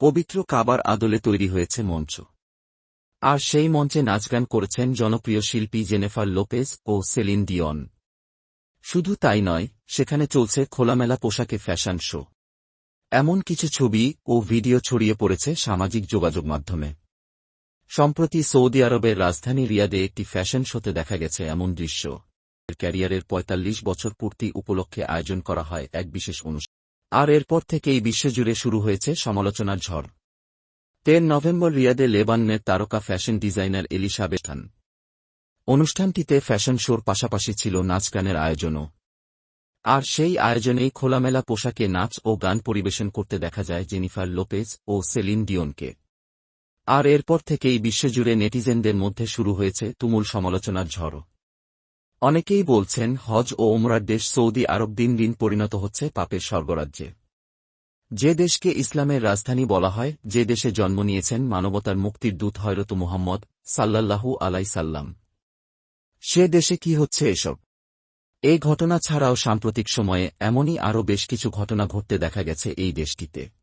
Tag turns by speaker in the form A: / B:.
A: পবিত্র কাবার আদলে তৈরি হয়েছে মঞ্চ। আর সেই মঞ্চে নাচগান করেছেন জনপ্রিয় শিল্পী জেনেফার লোপেজ ও সেলিন ডিয়ন। শুধু তাই নয়, সেখানে চলছে খোলামেলা পোশাকে ফ্যাশন শো। এমন কিছু ছবি ও ভিডিও ছড়িয়ে পড়েছে সামাজিক যোগাযোগ মাধ্যমে। সম্প্রতি সৌদি আরবের রাজধানী রিয়াদে একটি ফ্যাশন শোতে দেখা গেছে এমন দৃশ্য। ক্যারিয়ারের ৪৫ বছর পূর্তি উপলক্ষে আয়োজন করা হয় এক বিশেষ অনুষ্ঠান। আর এরপর থেকেই বিশ্বজুড়ে শুরু হয়েছে সমালোচনার ঝড়। তেন নভেম্বর রিয়াদে লেবাননের তারকা ফ্যাশন ডিজাইনার এলিসাবেথান অনুষ্ঠানটিতে ফ্যাশন শোর পাশাপাশি ছিল নাচ গানের আয়োজনও। আর সেই আয়োজনেই খোলামেলা পোশাকে নাচ ও গান পরিবেশন করতে দেখা যায় জেনিফার লোপেজ ও সেলিন ডিওনকে। আর এরপর থেকেই বিশ্বজুড়ে নেটিজেনদের মধ্যে শুরু হয়েছে তুমুল সমালোচনার ঝড়। অনেকেই বলছেন হজ ও ওমরার দেশ সৌদি আরব দিন দিন পরিণত হচ্ছে পাপের স্বর্গরাজ্যে। যে দেশকে ইসলামের রাজধানী বলা হয়, যে দেশে জন্ম নিয়েছেন মানবতার মুক্তির দূত হয়রত মুহাম্মদ সাল্লাল্লাহু আলাই সাল্লাম। সে দেশে কি হচ্ছে এসব? এই ঘটনা ছাড়াও সাম্প্রতিক সময়ে এমনই আরও বেশ কিছু ঘটনা ঘটতে দেখা গেছে এই দেশটিতে।